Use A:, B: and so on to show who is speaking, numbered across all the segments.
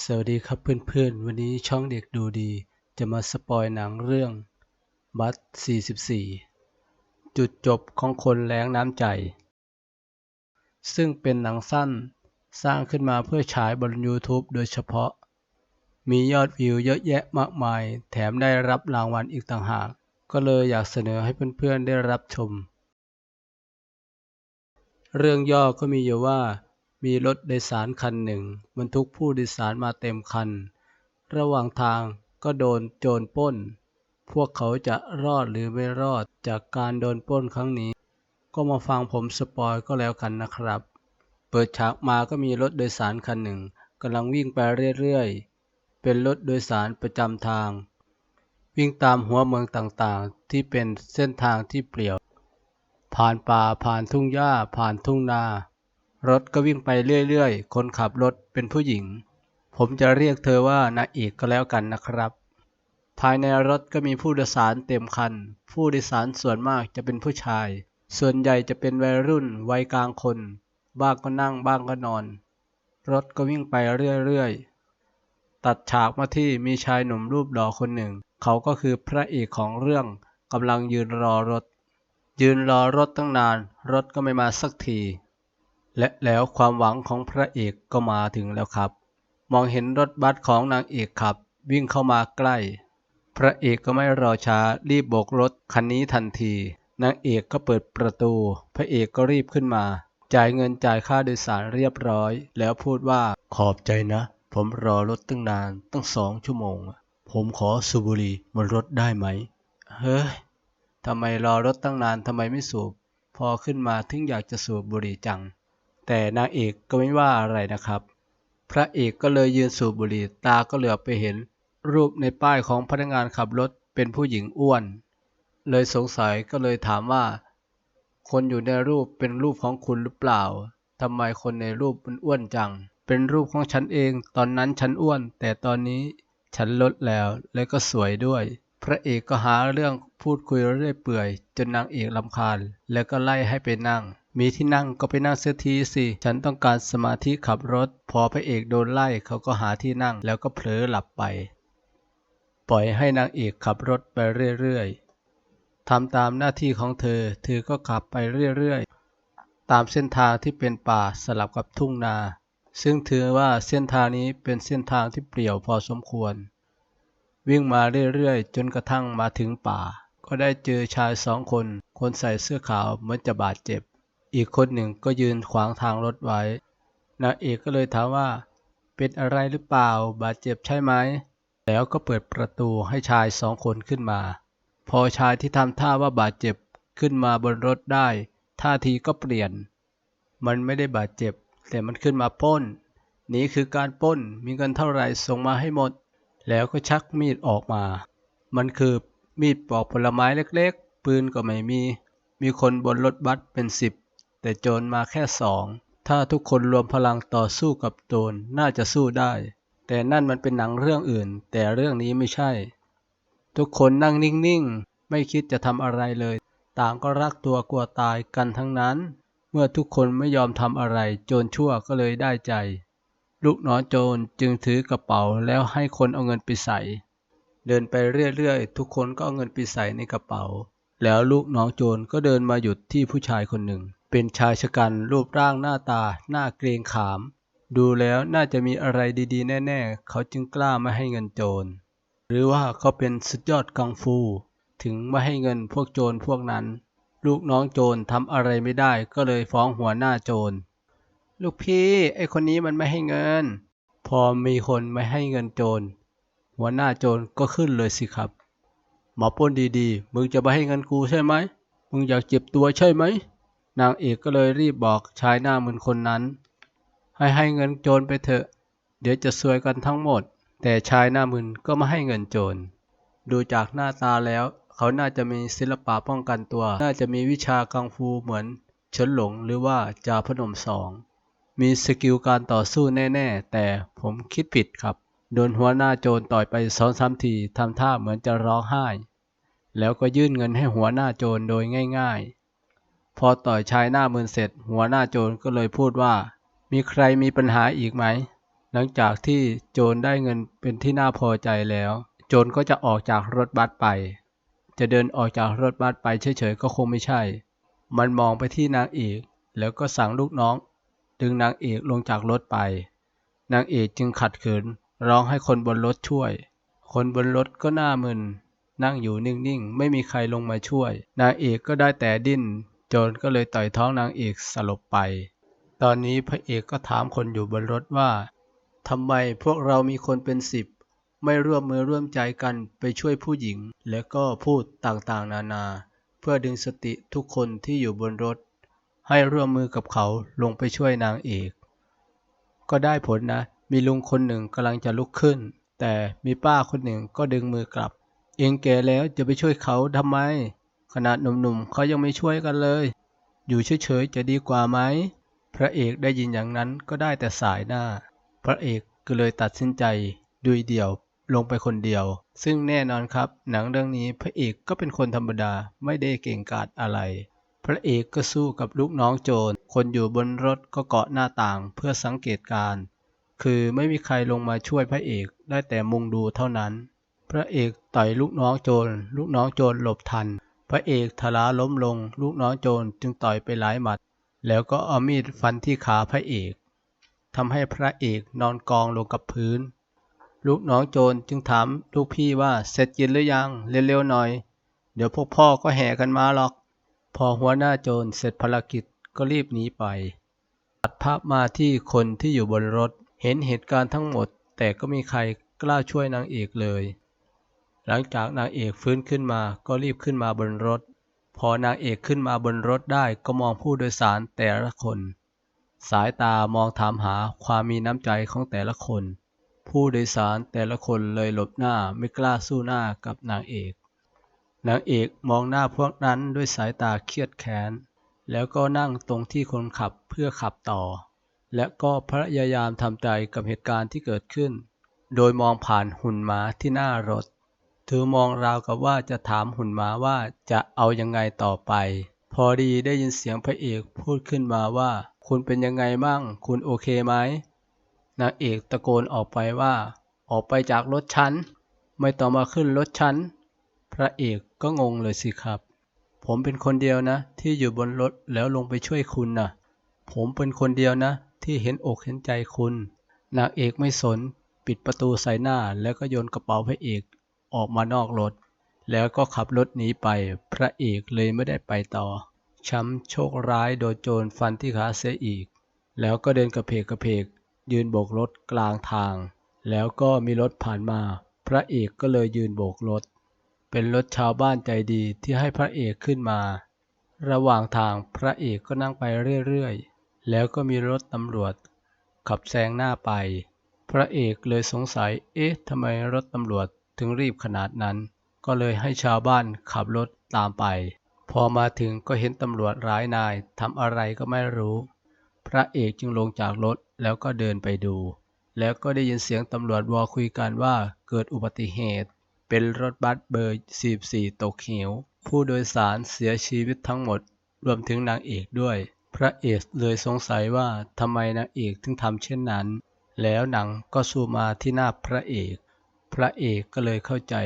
A: สวัสดีครับเพื่อนๆ วันนี้ช่องเด็กดูดี จะมาสปอยหนังเรื่องบัต44 จุดจบของคนแล้งน้ำใจ ซึ่งเป็นหนังสั้นสร้างขึ้นมาเพื่อฉายบน YouTube โดยเฉพาะ มียอดวิวเยอะแยะมากมาย แถมได้รับรางวัลอีกต่างหาก ก็เลยอยากเสนอให้เพื่อนๆ ได้รับชม เรื่องย่อก็มีอยู่ว่า มีรถโดยสารคันหนึ่งบรรทุกผู้โดยสารมาเต็มคัน ระหว่างทางก็โดนโจรปล้น พวกเขาจะรอดหรือไม่รอดจากการโดนปล้นครั้งนี้ ก็มาฟังผมสปอยก็แล้วกันนะครับ เปิดฉากมาก็มีรถโดยสารคันหนึ่งกำลังวิ่งไปเรื่อยๆ เป็นรถโดยสารประจำทาง วิ่งตามหัวเมืองต่างๆ ที่เป็นเส้นทางที่เปลี่ยว ผ่านป่าผ่านทุ่งหญ้าผ่านทุ่งนา รถก็วิ่งไปเรื่อยๆ คนขับรถเป็นผู้หญิง ผมจะเรียกเธอว่านางเอกก็แล้วกันนะครับ ภายในรถก็มีผู้โดยสารเต็มคัน ผู้โดยสารส่วนมากจะเป็นผู้ชาย ส่วนใหญ่จะเป็นวัยรุ่นวัยกลางคน บ้างก็นั่งบ้างก็นอน รถก็วิ่งไปเรื่อยๆ ตัดฉากมาที่มีชายหนุ่มรูปหล่อคนหนึ่ง เขาก็คือพระเอกของเรื่องกำลังยืนรอรถ ยืนรอรถตั้งนาน รถก็ไม่มาสักที และแล้วความหวังของพระเอกก็มาถึงแล้วครับ มองเห็นรถบัสของนางเอกขับ วิ่งเข้ามาใกล้ พระเอกก็ไม่รอช้ารีบโบกรถคันนี้ทันที นางเอกก็เปิดประตู พระเอกก็รีบขึ้นมา จ่ายเงินจ่ายค่าโดยสารเรียบร้อย แล้วพูดว่าขอบใจนะ ผมรอรถตั้งนานตั้งสองชั่วโมง ผมขอสูบบุหรี่บนรถได้ไหม เฮ้ยทำไมรอรถตั้งนานทำไมไม่สูบ พอขึ้นมาถึงอยากจะสูบบุหรี่จัง แต่นางเอกก็ไม่ว่าอะไรนะครับ พระเอกก็เลยยืนสูบบุหรี่ตาก็เหลือบไปเห็น รูปในป้ายของพนักงานขับรถเป็นผู้หญิงอ้วน เลยสงสัยก็เลยถามว่า คนอยู่ในรูปเป็นรูปของคุณหรือเปล่าทำไมคนในรูปมันอ้วนจัง เป็นรูปของฉันเอง ตอนนั้นฉันอ้วน แต่ตอนนี้ฉันลดแล้ว และก็สวยด้วย พระเอกก็หาเรื่องพูดคุยเรื่อยเปื่อย จนนางเอกลำคาญ แล้วก็ไล่ให้ไปนั่ง มีที่นั่งก็ไปนั่งเสียทีสิ ฉันต้องการสมาธิขับรถ พอพระเอกโดนไล่เขาก็หาที่นั่งแล้วก็เผลอหลับไป ปล่อยให้นางเอกขับรถไปเรื่อยๆทำตามหน้าที่ของเธอ เธอก็ขับไปเรื่อยๆ ตามเส้นทางที่เป็นป่าสลับกับทุ่งนา ซึ่งถือว่าเส้นทางนี้เป็นเส้นทางที่เปลี่ยวพอสมควร วิ่งมาเรื่อยๆ จนกระทั่งมาถึงป่า ก็ได้เจอชายสองคน คนใส่เสื้อขาวเหมือนจะบาดเจ็บ อีกคนหนึ่งก็ยืนขวางทางรถไว้ นางเอกก็เลยถามว่า เป็นอะไรหรือเปล่า บาดเจ็บใช่ไหม แล้วก็เปิดประตูให้ชายสองคนขึ้นมา พอชายที่ทำท่าว่าบาดเจ็บขึ้นมาบนรถได้ ท่าทีก็เปลี่ยน มันไม่ได้บาดเจ็บ แต่มันขึ้นมาป้น นี่คือการป้น มีเงินเท่าไหร่ส่งมาให้หมด แล้วก็ชักมีดออกมา มันคือมีดปอกผลไม้เล็กๆ ปืนก็ไม่มี มีคนบนรถบัสเป็นสิบ แต่โจรมาแค่สอง ถ้าทุกคนรวมพลังต่อสู้กับโจรน่าจะสู้ได้ แต่นั่นมันเป็นหนังเรื่องอื่น แต่เรื่องนี้ไม่ใช่ ทุกคนนั่งนิ่งๆ ไม่คิดจะทำอะไรเลย ต่างก็รักตัวกลัวตายกันทั้งนั้น เมื่อทุกคนไม่ยอมทำอะไร โจรชั่วก็เลยได้ใจ ลูกน้องโจรจึงถือกระเป๋าแล้วให้คนเอาเงินไปใส่ เดินไปเรื่อยๆ ทุกคนก็เอาเงินไปใส่ในกระเป๋า แล้วลูกน้องโจรก็เดินมาหยุดที่ผู้ชายคนหนึ่ง เป็นชายชะกันรูปร่างหน้าตาหน้าเกรงขาม ดูแล้วน่าจะมีอะไรดีๆ แน่ ๆ เขาจึงกล้าไม่ให้เงินโจร หรือว่าเขาเป็นสุดยอดกังฟู ถึงไม่ให้เงินพวกโจรพวกนั้น ลูกน้องโจรทำอะไรไม่ได้ก็เลยฟ้องหัวหน้าโจร ลูกพี่ไอคนนี้มันไม่ให้เงิน พอมีคนไม่ให้เงินโจร หัวหน้าโจรก็ขึ้นเลยสิครับหมอป้นดีๆ มึงจะไม่ให้เงินกูใช่ไหม มึงอยากเจ็บตัวใช่ไหม นางเอกก็เลยรีบบอกชายหน้ามึนคนนั้น ให้ให้เงินโจรไปเถอะ เดี๋ยวจะซวยกันทั้งหมด แต่ชายหน้ามึนก็ไม่ให้เงินโจร ดูจากหน้าตาแล้ว เขาน่าจะมีศิลปะป้องกันตัว น่าจะมีวิชากังฟูเหมือนเฉินหลงหรือว่าจาพนมสอง มีสกิลการต่อสู้แน่ ๆ แต่ผมคิดผิดครับ โดนหัวหน้าโจรต่อยไปสองสามทีทำท่าเหมือนจะร้องไห้ แล้วก็ยื่นเงินให้หัวหน้าโจรโดยง่าย ๆ พอต่อยชายหน้ามืนเสร็จ หัวหน้าโจรก็เลยพูดว่า มีใครมีปัญหาอีกไหม หลังจากที่โจรได้เงินเป็นที่น่าพอใจแล้ว โจรก็จะออกจากรถบัสไป จะเดินออกจากรถบัสไปเฉยๆก็คงไม่ใช่ มันมองไปที่นางเอกแล้วก็สั่งลูกน้อง ดึงนางเอกลงจากรถไป นางเอกจึงขัดขืนร้องให้คนบนรถช่วย คนบนรถก็หน้ามึนนั่งอยู่นิ่งๆ ไม่มีใครลงมาช่วย นางเอกก็ได้แต่ดิ้น จรก็เลยต่อยท้องนางเอกสลบไป ตอนนี้พระเอกก็ถามคนอยู่บนรถว่าทำไมพวกเรามีคนเป็นสิบไม่ร่วมมือร่วมใจกันไปช่วยผู้หญิง และก็พูดต่างๆ นานา เพื่อดึงสติทุกคนที่อยู่บนรถ ให้ร่วมมือกับเขาลงไปช่วยนางเอก ก็ได้ผลนะ มีลุงคนหนึ่งกำลังจะลุกขึ้น แต่มีป้าคนหนึ่งก็ดึงมือกลับ เองแก่แล้วจะไปช่วยเขาทำไม ขนาดหนุ่มๆเขายังไม่ช่วยกันเลย อยู่เฉยๆจะดีกว่าไหม พระเอกได้ยินอย่างนั้นก็ได้แต่สายหน้า พระเอกก็เลยตัดสินใจดุยเดี่ยวลงไปคนเดียว ซึ่งแน่นอนครับ หนังเรื่องนี้พระเอกก็เป็นคนธรรมดาไม่ได้เก่งกาจอะไร พระเอกก็สู้กับลูกน้องโจร คนอยู่บนรถก็เกาะหน้าต่างเพื่อสังเกตการคือไม่มีใครลงมาช่วยพระเอกได้แต่มุงดูเท่านั้น พระเอกต่อยลูกน้องโจร ลูกน้องโจรหลบทัน พระเอกทลาล้มลง ลูกน้องโจรจึงต่อยไปหลายหมัด แล้วก็เอามีดฟันที่ขาพระเอกทำให้พระเอกนอนกองลงกับพื้น ลูกน้องโจรจึงถามลูกพี่ว่าเสร็จกินหรือยังเร็วๆหน่อย เดี๋ยวพวกพ่อก็แห่กันมาหรอก พอหัวหน้าโจรเสร็จภารกิจก็รีบหนีไปตัดภาพมาที่คนที่อยู่บนรถเห็นเหตุการณ์ทั้งหมด แต่ก็มีใครกล้าช่วยนางเอกเลย หลังจากนางเอกฟื้นขึ้นมาก็รีบขึ้นมาบนรถ พอนางเอกขึ้นมาบนรถได้ก็มองผู้โดยสารแต่ละคน สายตามองถามหาความมีน้ำใจของแต่ละคน ผู้โดยสารแต่ละคนเลยหลบหน้าไม่กล้าสู้หน้ากับนางเอกนางเอกมองหน้าพวกนั้นด้วยสายตาเครียดแค้น แล้วก็นั่งตรงที่คนขับเพื่อขับต่อ และก็พยายามทำใจกับเหตุการณ์ที่เกิดขึ้น โดยมองผ่านหุ่นม้าที่หน้ารถ อมองราวกับว่าจะถามหุ่นม้าว่าจะเอายังไงต่อไป พอดีได้ยินเสียงพระเอกพูดขึ้นมาว่า คุณเป็นยังไงมั่งคุณโอเคไหมนางเอกตะโกนออกไปว่า ออกไปจากรถฉัน ไม่ต้องมาขึ้นรถฉัน พระเอกก็งงเลยสิครับ ผมเป็นคนเดียวนะ ที่อยู่บนรถแล้วลงไปช่วยคุณนะผมเป็นคนเดียวนะ ที่เห็นอกเห็นใจคุณ นางเอกไม่สน ปิดประตูใส่หน้าแล้วก็โยนกระเป๋าพระเอก ออกมานอกรถ แล้วก็ขับรถหนีไป พระเอกเลยไม่ได้ไปต่อ ช้ำโชคร้ายโดนโจรฟันที่ขาเสียอีก แล้วก็เดินกระเพกกระเพก ยืนโบกรถกลางทาง แล้วก็มีรถผ่านมา พระเอกก็เลยยืนโบกรถ เป็นรถชาวบ้านใจดีที่ให้พระเอกขึ้นมา ระหว่างทางพระเอกก็นั่งไปเรื่อยๆ แล้วก็มีรถตำรวจ ขับแซงหน้าไปพระเอกเลยสงสัย เอ๊ะ ทำไมรถตำรวจ ถึงรีบขนาดนั้น ก็เลยให้ชาวบ้านขับรถตามไป พอมาถึงก็เห็นตำรวจหลายนายทำอะไรก็ไม่รู้ พระเอกจึงลงจากรถแล้วก็เดินไปดู แล้วก็ได้ยินเสียงตำรวจวอคุยกันว่าเกิดอุบัติเหตุ เป็นรถบัสเบอร์ 44 ตกเหว ผู้โดยสารเสียชีวิตทั้งหมด รวมถึงนางเอกด้วย พระเอกเลยสงสัยว่าทำไมนางเอกถึงทำเช่นนั้น แล้วหนังก็ซูมมาที่หน้าพระเอก พระเอกก็เลยเข้าใจ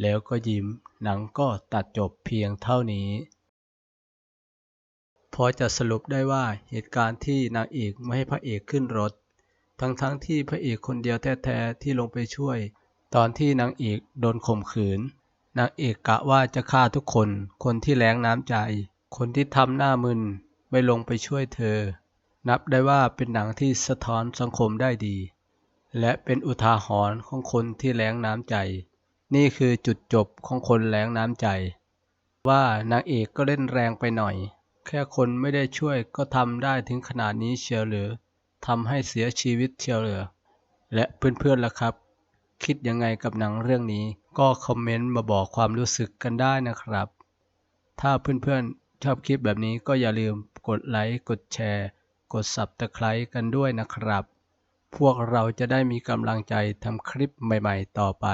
A: แล้วก็ยิ้ม หนังก็ตัดจบเพียงเท่านี้ พอจะสรุปได้ว่าเหตุการณ์ที่นางเอกไม่ให้พระเอกขึ้นรถ ทั้งๆทที่พระเอกคนเดียวแท้ๆที่ลงไปช่วย ตอนที่นางเอกโดนข่มขืน นางเอกกะว่าจะฆ่าทุกคน คนที่แรงน้ำใจ คนที่ทำหน้ามึนไม่ลงไปช่วยเธอ นับได้ว่าเป็นหนังที่สะท้อนสังคมได้ดี และเป็นอุทาหรณ์ของคนที่แรงน้ำใจ นี่คือจุดจบของคนแรงน้ำใจ ว่านางเอกก็เล่นแรงไปหน่อย แค่คนไม่ได้ช่วยก็ทำได้ถึงขนาดนี้เชียวหรือทำให้เสียชีวิตเชียวหรือและเพื่อนๆล่ะครับ คิดยังไงกับหนังเรื่องนี้ ก็คอมเมนต์มาบอกความรู้สึกกันได้นะครับ ถ้าเพื่อนๆชอบคลิปแบบนี้ก็อย่าลืมกดไลค์กดแชร์ กด Subscribe กันด้วยนะครับ พวกเราจะได้มีกำลังใจทำคลิปใหม่ๆต่อไป